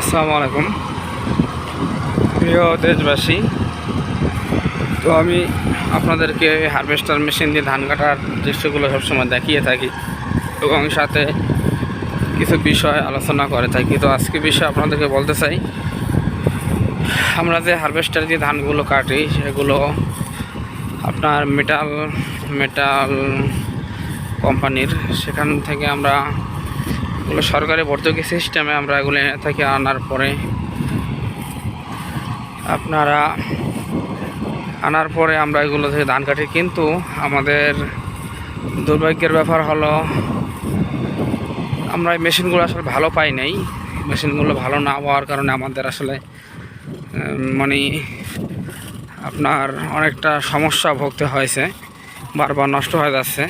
আসসালামু আলাইকুম। প্রিয় দেশবাসী, তো আমি আপনাদেরকে হারভেস্টার মেশিন দিয়ে ধান কাটার দৃশ্যগুলো সবসময় দেখিয়ে থাকি এবং সাথে কিছু বিষয় আলোচনা করে থাকি। তো আজকে বিষয় আপনাদেরকে বলতে চাই, আমরা যে হারভেস্টার দিয়ে ধানগুলো কাটি, সেগুলো আপনার মেটাল মেটাল কোম্পানির সেখান থেকে আমরা এগুলো সরকারি ভর্তুকি সিস্টেমে আমরা এগুলো এনে থাকি আনার পরে। আপনারা আনার পরে আমরা এগুলো থেকে ধান কাটি, কিন্তু আমাদের দুর্ভাগ্যের ব্যাপার হলো আমরা এই মেশিনগুলো আসলে ভালো পাই নাই। মেশিনগুলো ভালো না হওয়ার কারণে আমাদের আসলে মানে আপনার অনেকটা সমস্যা ভুগতে হয়েছে, বারবার নষ্ট হয়ে যাচ্ছে।